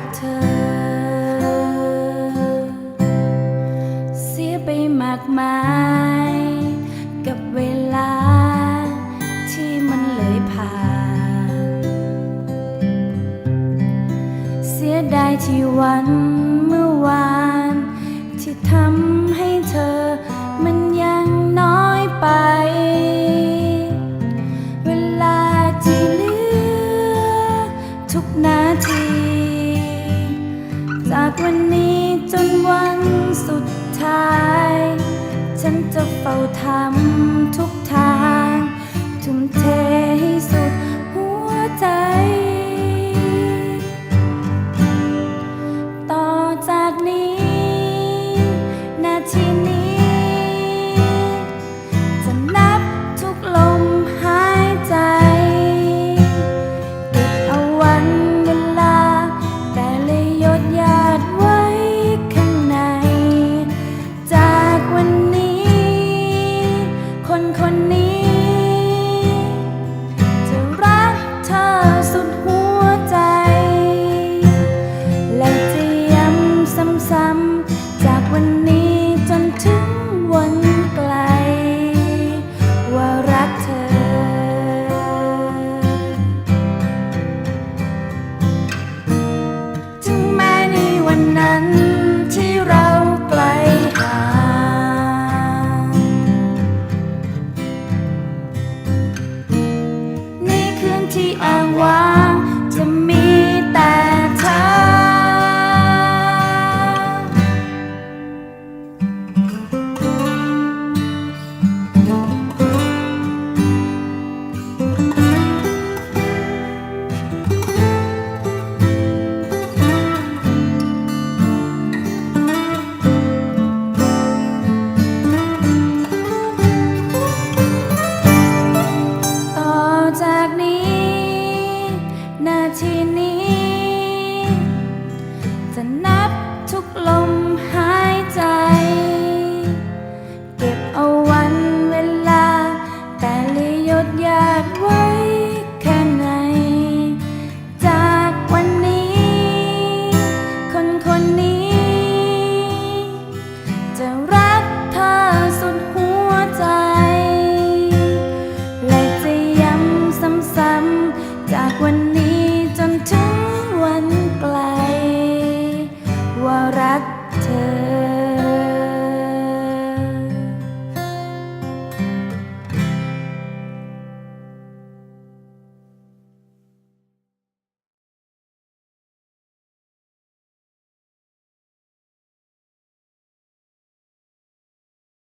กเธอ เสียไปมากมาย กับเวลาที่มันเลยผ่าน เสียดายที่วันันนี้จนวันสุดท้าย ฉันจะเฝ้าทำทุกทาง ทุ่มเทให้ 难。 ลมหายใจ เก็บเอาวันเวลา แต่ลิยดหยาดไวแค่ไหน จากวันนี้ คนคนนี้ จะรักเธอสุดหัวใจ และจะย้ำซ้ำๆจากวัน Yeah.